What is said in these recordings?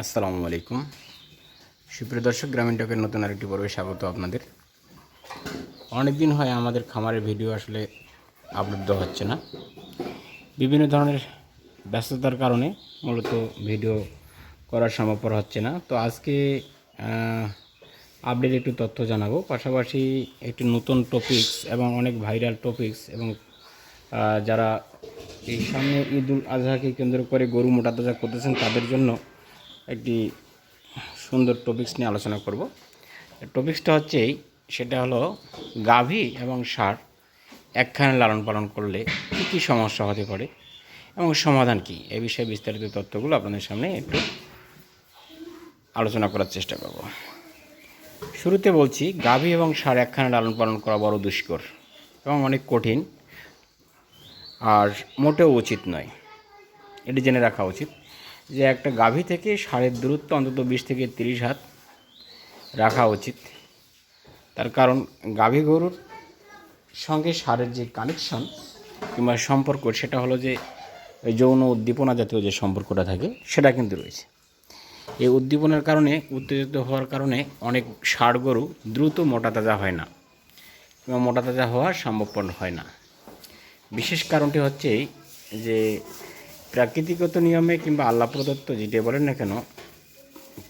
আসসালামু আলাইকুম। সুপ্রিয় দর্শক, গ্রামীণ টকের নতুন আরেকটি পর্বে স্বাগত আপনাদের। অনেক দিন হয় আমাদের খামারের ভিডিও আসলে আপলোড হচ্ছে না। বিভিন্ন ধরনের ব্যস্ততার কারণে মূলত ভিডিও করার সম্ভবপর হচ্ছে না। তো আজকে আপডেট একটু তথ্য জানাব। পাশাপাশি একটি নতুন টপিকস এবং অনেক ভাইরাল টপিকস এবং যারা এই সামনে ঈদ উল আজহাকে কেন্দ্র করে গরু মোটা তাজা করতেছেন তাদের জন্য একটি সুন্দর টপিকস নিয়ে আলোচনা করব। টপিকসটা হচ্ছে এই, সেটা হলো গাভী এবং সার একখানে লালন পালন করলে কী কী সমস্যা হতে পারে এবং সমাধান কী? এ বিষয়ে বিস্তারিত তথ্যগুলো আপনাদের সামনে একটু আলোচনা করার চেষ্টা করব। শুরুতে বলছি, গাভী এবং সার একখানে লালন পালন করা বড় দুষ্কর এবং অনেক কঠিন আর মোটেও উচিত নয়। এটি জেনে রাখা উচিত। যে একটা গাভী থেকে সারের দূরত্ব অন্তত বিশ থেকে তিরিশ হাত রাখা উচিত। তার কারণ গাভী গরুর সঙ্গে সারের যে কানেকশন কিংবা সম্পর্ক, সেটা হলো যে যৌন উদ্দীপনা জাতীয় যে সম্পর্কটা থাকে, সেটা কিন্তু রয়েছে। এই উদ্দীপনার কারণে, উত্তেজিত হওয়ার কারণে অনেক ষাড় গরু দ্রুত মোটা তাজা হয় না কিংবা মোটা তাজা হওয়া সম্ভবপর হয় না। বিশেষ কারণটি হচ্ছে যে প্রাকৃতিগত নিয়মে কিংবা আল্লাহ প্রদত্ত যেটা বলেন না কেন,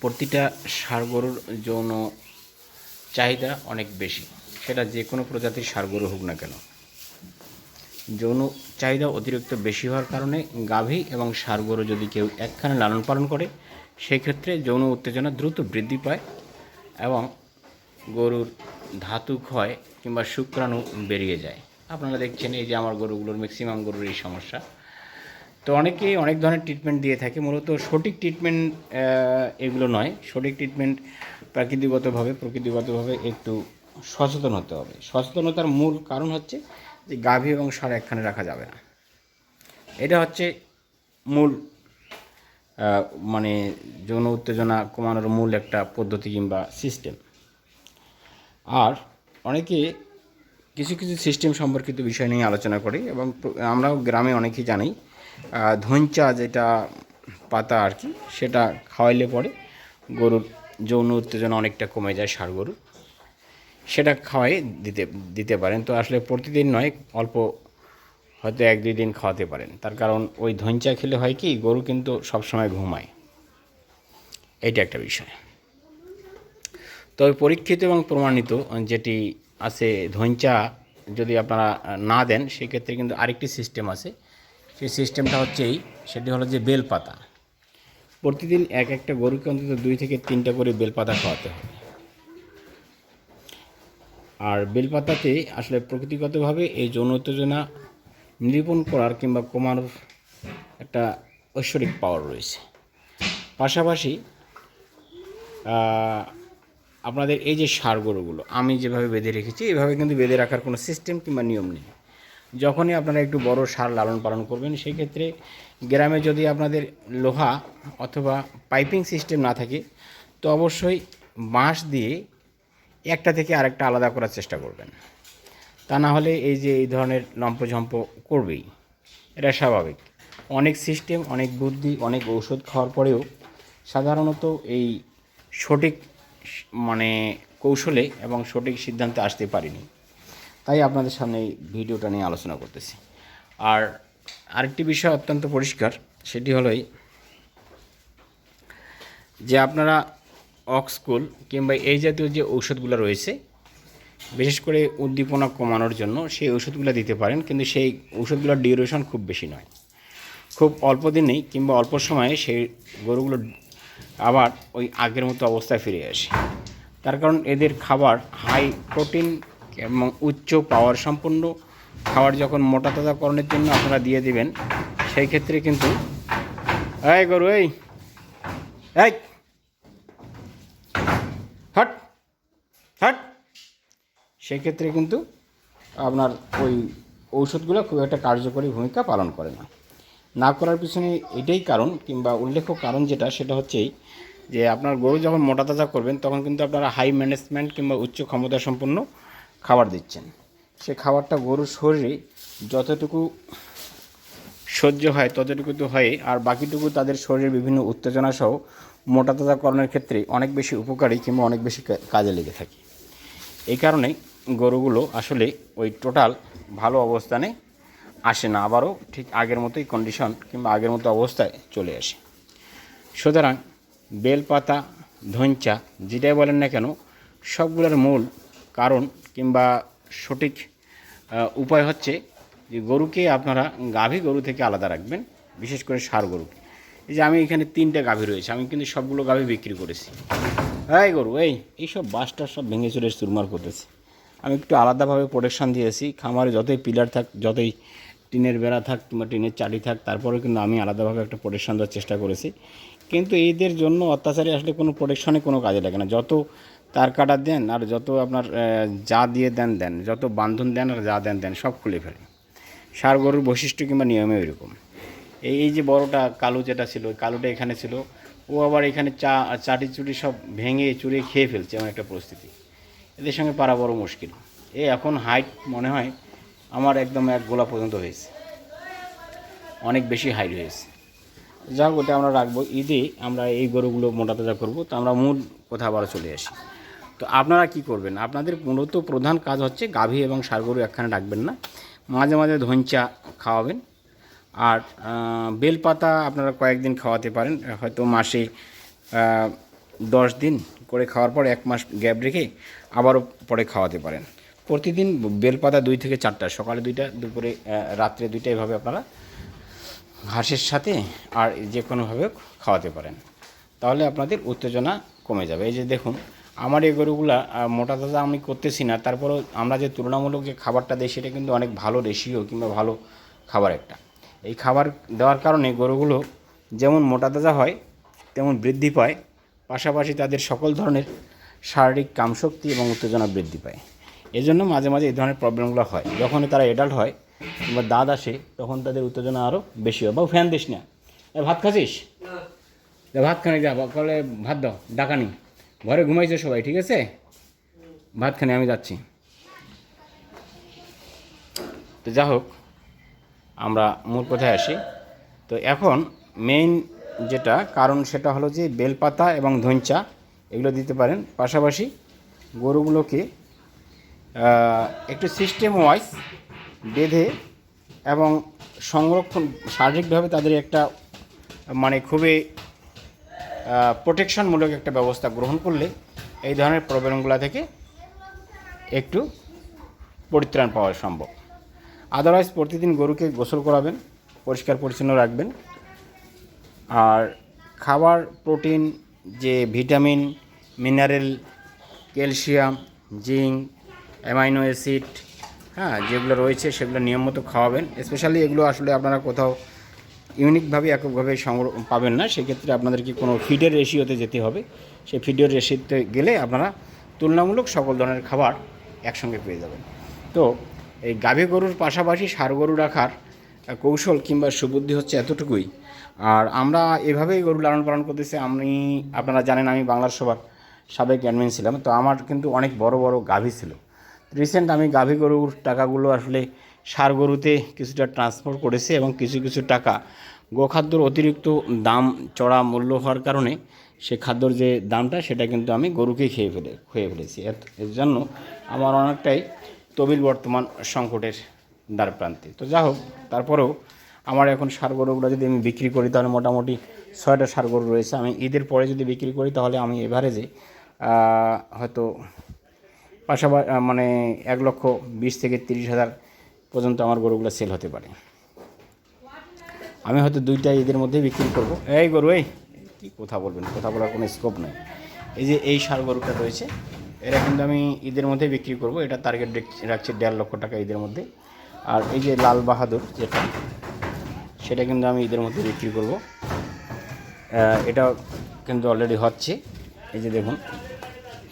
প্রতিটা ষাড় গরুর যৌন চাহিদা অনেক বেশি। সেটা যে কোনো প্রজাতির ষাড় গরু হোক না কেন। যৌন চাহিদা অতিরিক্ত বেশি হওয়ার কারণে গাভী এবং ষাড় গরু যদি কেউ একখানে লালন পালন করে, সেই ক্ষেত্রে যৌন উত্তেজনা দ্রুত বৃদ্ধি পায় এবং গরুর ধাতু ক্ষয় কিংবা শুক্রাণু বেরিয়ে যায়। আপনারা দেখছেন এই যে আমার গরুগুলোর ম্যাক্সিমাম গরুর এই সমস্যা। তো অনেকেই অনেক ধরনের ট্রিটমেন্ট দিয়ে থাকে। মূলত সঠিক ট্রিটমেন্ট এগুলো নয়। সঠিক ট্রিটমেন্ট প্রাকৃতিকগতভাবে, প্রকৃতিগতভাবে একটু সচেতন হতে হবে। সচেতনতার মূল কারণ হচ্ছে যে গাভী এবং সার একখানে রাখা যাবে না। এটা হচ্ছে মূল মানে যৌন উত্তেজনা কমানোর মূল একটা পদ্ধতি কিংবা সিস্টেম আর অনেকে কিছু কিছু সিস্টেম সম্পর্কিত বিষয় নিয়ে আলোচনা করি এবং আমরাও গ্রামে অনেকেই জানি আহ, ধইঞ্চা যেটা পাতা আর কি সেটা খাওয়াইলে পরে গরুর যৌন উত্তেজনা অনেকটা কমে যায় ষাড় গরুর। সেটা খাওয়াই দিতে দিতে পারেন। তো আসলে প্রতিদিন নয় অল্প হয়তো এক দুই দিন খাওয়াতে পারেন। তার কারণ ওই ধইঞ্চা খেলে হয় কি গরু কিন্তু সবসময় ঘুমায়। এটা একটা বিষয়। তবে পরীক্ষিত এবং প্রমাণিত যেটি আছে ধইঞ্চা যদি আপনারা না দেন সেক্ষেত্রে কিন্তু আরেকটি সিস্টেম আছে। সেই সিস্টেমটা হচ্ছে এই সেটি হলো যে বেলপাতা। প্রতিদিন এক একটা গরুকে অন্তত দুই থেকে তিনটা করে বেলপাতা খাওয়াতে হবে আর বেলপাতাতে আসলে প্রকৃতিগতভাবে এই যৌন উত্তেজনা নিরূপণ করার কিংবা কমানোর একটা ঐশ্বরিক পাওয়ার রয়েছে। পাশাপাশি আপনাদের এই যে সার গরুগুলো, আমি যেভাবে বেঁধে রেখেছি, এভাবে কিন্তু বেঁধে রাখার কোনো সিস্টেম কিংবা নিয়ম নেই। যখনই আপনারা একটু বড় সার লালন পালন করবেন সেই ক্ষেত্রে গ্রামে যদি আপনাদের লোহা অথবা পাইপিং সিস্টেম না থাকে, তো অবশ্যই বাঁশ দিয়ে একটা থেকে আরেকটা আলাদা করার চেষ্টা করবেন। তা না হলে এই যে এই ধরনের লম্পঝম্প করবেই, এটা স্বাভাবিক। অনেক সিস্টেম, অনেক বুদ্ধি, অনেক ঔষধ খাওয়ার পরেও সাধারণত এই সঠিক মানে কৌশলে এবং সঠিক সিদ্ধান্তে আসতে পারিনি। তাই আপনাদের সামনে এই ভিডিওটা নিয়ে আলোচনা করতেছি। আর আরেকটি বিষয় অত্যন্ত পরিষ্কার, সেটি হলো এই যে আপনারা অক্সকুল কিংবা এই জাতীয় যে ঔষধগুলো রয়েছে, বিশেষ করে উদ্দীপনা কমানোর জন্য সেই ওষুধগুলো দিতে পারেন, কিন্তু সেই ওষুধগুলোর ডিউরেশন খুব বেশি নয়। খুব অল্প দিনেই কিংবা অল্প সময়ে সেই গরুগুলো আবার ওই আগের মতো অবস্থায় ফিরে আসে। তার কারণ এদের খাবার হাই প্রোটিন এবং উচ্চ পাওয়ার সম্পন্ন খাবার যখন মোটা তাজাকরণের জন্য আপনারা দিয়ে দিবেন, সেই ক্ষেত্রে কিন্তু এই গরু, এই এই, হট হট। সেক্ষেত্রে কিন্তু আপনার ওই ঔষধগুলো খুব একটা কার্যকরী ভূমিকা পালন করে না। না করার পিছনে এটাই কারণ কিংবা উল্লেখ্য কারণ যেটা, সেটা হচ্ছেই যে আপনার গরু যখন মোটা তাজা করবেন, তখন কিন্তু আপনারা হাই ম্যানেজমেন্ট কিংবা উচ্চ ক্ষমতা সম্পন্ন খাবার দিচ্ছেন। সে খাবারটা গরুর শরীরে যতটুকু সহ্য হয়, ততটুকু তো হয় আর বাকিটুকু তাদের শরীরের বিভিন্ন উত্তেজনা সহ মোটা তাজাকরণের ক্ষেত্রে অনেক বেশি উপকারী কিংবা অনেক বেশি কাজে লেগে থাকে। এই কারণে গরুগুলো আসলে ওই টোটাল ভালো অবস্থানে আসে না, আবারও ঠিক আগের মতোই কন্ডিশন কিংবা আগের মতো অবস্থায় চলে আসে। সুতরাং বেলপাতা ধঞ্চা যেটাই বলেন না কেন, সবগুলোর মূল কারণ কিংবা সঠিক উপায় হচ্ছে যে গরুকে আপনারা গাভী গরু থেকে আলাদা রাখবেন, বিশেষ করে সার গরুকে এই যে আমি এখানে তিনটে গাভী রয়েছে, আমি কিন্তু সবগুলো গাভী বিক্রি করেছি। এই গরু, এই এইসব বাসটা সব ভেঙে চুরে চুরমার করতেছে। আমি একটু আলাদাভাবে প্রোটেকশান দিয়েছি, খামারে যতই পিলার থাক, যতই টিনের বেড়া থাক কিংবা টিনের চাটি থাক, তারপরেও কিন্তু আমি আলাদাভাবে একটা প্রোটেকশান দেওয়ার চেষ্টা করেছি। কিন্তু এদের জন্য অত্যাচারে আসলে কোনো প্রোটেকশনে কোনো কাজে লাগে না। যত তার কাটা দেন আর যত আপনার যা দিয়ে দেন দেন। যত বান্ধন দেন আর যা দেন দেন, সব খুলে ফেলে সার গরুর বৈশিষ্ট্য কিংবা নিয়মে এরকম এই এই যে বড়টা, কালো যেটা ছিল কালোটা এখানে ছিল। ও আবার এখানে চা, চাটি চুটি সব ভেঙে চুরে খেয়ে ফেলছে, এমন একটা পরিস্থিতি। এদের সঙ্গে পারা বড় মুশকিল। এ, এখন হাইট মনে হয় আমার একদম এক গোলা পর্যন্ত হয়েছে। অনেক বেশি হাইট হয়েছে। যাক ওটা আমরা রাখব। ঈদে আমরা এই গরুগুলো মোটা তাজা করব। তো আমরা মূল কথা আবার চলে আসি। তো আপনারা কি করবেন? আপনাদের মূলত প্রধান কাজ হচ্ছে গাভী এবং ষাঁড় গরু একখানে রাখবেন না। মাঝে মাঝে ধঞ্চা খাওয়াবেন। আর বেলপাতা আপনারা কয়েকদিন খাওয়াতে পারেন। হয়তো মাসে দশ দিন করে খাওয়ার পর এক মাস গ্যাপ রেখে আবারও পরে খাওয়াতে পারেন। প্রতিদিন বেলপাতা দুই থেকে চারটা, সকালে দুইটা, দুপুরে রাত্রে দুইটা এভাবে আপনারা ঘাসের সাথে আর যে কোনোভাবে খাওয়াতে পারেন। তাহলে আপনাদের উত্তেজনা কমে যাবে। এই যে দেখুন আমার এই গরুগুলা মোটা তাজা আমি করতেছি না। তারপরেও আমরা যে তুলনামূলক যে খাবারটা দিই সেটা কিন্তু অনেক ভালো রেশিও কিংবা ভালো খাবার একটা। এই খাবার দেওয়ার কারণে গরুগুলো যেমন মোটা তাজা হয় তেমন বৃদ্ধি পায়। পাশাপাশি তাদের সকল ধরনের শারীরিক কামশক্তি এবং উত্তেজনা বৃদ্ধি পায়। এজন্য মাঝে মাঝে এই ধরনের প্রবলেমগুলো হয়। যখন তারা এডাল্ট হয় কিংবা দাঁত আসে তখন তাদের উত্তেজনা আরও বেশি হয়। বা ফ্যান দিস না। ভাত খাচ্ছিস? ভাত খানি যা কলে ভাত দাও। ডাকানি ঘরে ঘুমাইছে সবাই, ঠিক আছে? ভাত খানি আমি যাচ্ছি। তো যা হোক, আমরা মূল কথায় আসি। তো এখন মেইন যেটা কারণ সেটা হলো যে বেলপাতা এবং ধঞ্চা এগুলো দিতে পারেন। পাশাপাশি গরুগুলোকে একটু সিস্টেম ওয়াইজ বেঁধে এবং সংরক্ষণ, শারীরিকভাবে তাদের একটা মানে খুবই প্রোটেকশনমূলক একটা ব্যবস্থা গ্রহণ করলে এই ধরনের প্রবলেমগুলো থেকে একটু পরিত্রাণ পাওয়া সম্ভব। আদারওয়াইজ প্রতিদিন গরুকে গোসল করাবেন, পরিষ্কার পরিচ্ছন্ন রাখবেন। আর খাবার প্রোটিন যে vitamin mineral calcium zinc amino acid হ্যাঁ যেগুলো রয়েছে সেগুলো নিয়ম মতো খাওয়াবেন। স্পেশালি এগুলো আসলে আপনারা কোথাও ইউনিকভাবে এককভাবে সংগ্রহ পাবেন না, সেক্ষেত্রে আপনাদেরকে কোনো ফিডের রেশিওতে যেতে হবে। সেই ফিডের রেশিওতে গেলে আপনারা তুলনামূলক সকল ধরনের খাবার একসঙ্গে পেয়ে যাবেন। তো এই গাভী গরুর পাশাপাশি ষাঁড় গরু রাখার কৌশল কিংবা সুবুদ্ধি হচ্ছে এতটুকুই। আর আমরা এভাবেই গরু লালন পালন করতেছি, আমি, আপনারা জানেন আমি বাংলার সবার সাবেক অ্যাডমিন ছিলাম, তো আমার কিন্তু অনেক বড় বড় গাভী ছিল। রিসেন্ট আমি গাভী গরুর টাকাগুলো আসলে সার গরুতে কিছুটা ট্রান্সফার করেছি এবং কিছু কিছু টাকা গোখাদ্যর অতিরিক্ত দাম, চড়া মূল্য হওয়ার কারণে সে খাদ্যর যে দামটা, সেটা কিন্তু আমি গরুকেই খেয়ে ফেলে, খেয়ে ফেলেছি। এর- জন্য আমার অনেকটাই তবিল বর্তমান সংকটের দ্বার প্রান্তে তো যা হোক, তারপরেও আমার এখন সার গরুগুলো যদি আমি বিক্রি করি, তাহলে মোটামুটি ছয়টা সার গরু রয়েছে। আমি ঈদের পরে যদি বিক্রি করি, তাহলে আমি এভারেজে হয়তো পাশাপাশি মানে এক লক্ষ বিশ থেকে তিরিশ হাজার পর্যন্ত আমার গরুগুলো সেল হতে পারে। আমি হয়তো দুইটা ঈদের মধ্যেই বিক্রি করব। এই গরু, এই। কী কথা বলবেন? কথা বলার কোনো স্কোপ নেই। এই যে এই সার গরুটা রয়েছে, এটা কিন্তু আমি ঈদের মধ্যেই বিক্রি করব। এটা টার্গেট রাখছি দেড় লক্ষ টাকা ঈদের মধ্যে। আর এই যে লাল বাহাদুর যেটা, সেটা কিন্তু আমি ঈদের মধ্যে বিক্রি করব। এটা কিন্তু অলরেডি হচ্ছে। এই যে দেখুন,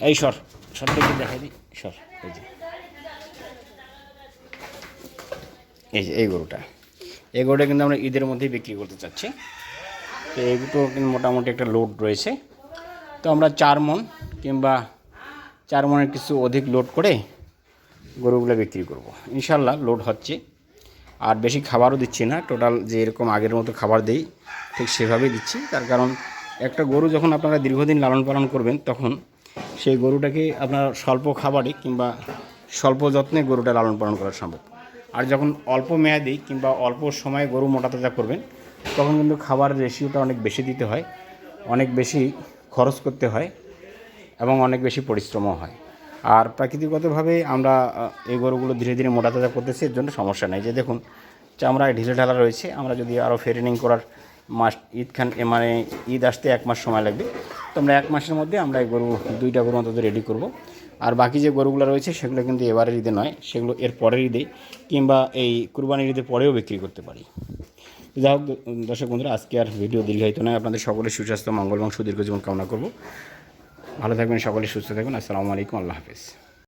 এই সর সর দেখে দেখাই দিই। সর, এই যে। এই যে, এই গরুটা। গরুটা কিন্তু আমরা ঈদের মধ্যেই বিক্রি করতে চাচ্ছি। তো এগুলো কিন্তু মোটামুটি একটা লোড রয়েছে। তো আমরা চার মন কিংবা চার মনের কিছু অধিক লোড করে গরুগুলো বিক্রি করব। ইনশাল্লাহ লোড হচ্ছে। আর বেশি খাবারও দিচ্ছি না। টোটাল যে এরকম আগের মতো খাবার দিই, ঠিক সেভাবেই দিচ্ছি। তার কারণ একটা গরু যখন আপনারা দীর্ঘদিন লালন পালন করবেন, তখন সেই গরুটাকে আপনার স্বল্প খাবারে কিংবা স্বল্প যত্নে গরুটা লালন পালন করা সম্ভব। আর যখন অল্প মেয়াদি কিংবা অল্প সময়ে গরু মোটা তাজা করবেন, তখন কিন্তু খাবার রেশিওটা অনেক বেশি দিতে হয়, অনেক বেশি খরচ করতে হয় এবং অনেক বেশি পরিশ্রমও হয়। আর প্রাকৃতিকগতভাবে আমরা এই গরুগুলো ধীরে ধীরে মোটা তাজা করতেছি, এর জন্য সমস্যা নেই। যে দেখুন, চামড়ায় ঢিলে ঢালা রয়েছে, আমরা যদি আরও ফেরেনিং করার মাস ঈদ খান মানে ঈদ আসতে এক মাস সময় লাগবে, তো আমরা এক মাসের মধ্যে আমরা এই গরু, দুইটা গরু অন্তত রেডি করব। আর বাকি যে গরুগুলো রয়েছে, সেগুলো কিন্তু এবারের ঈদে নয়, সেগুলো এর পরের ঈদে কিংবা এই কুরবানির ঈদে পরেও বিক্রি করতে পারি। যাই হোক, দর্শক বন্ধুরা, আজকে আর ভিডিও দীর্ঘায়িত নয়। আপনাদের সকলের সুস্বাস্থ্য, মঙ্গল এবং সুদীর্ঘ জীবন কামনা করব। ভালো থাকবেন সকলে, সুস্থ থাকবেন আসসালামু আলাইকুম, আল্লাহ হাফেজ।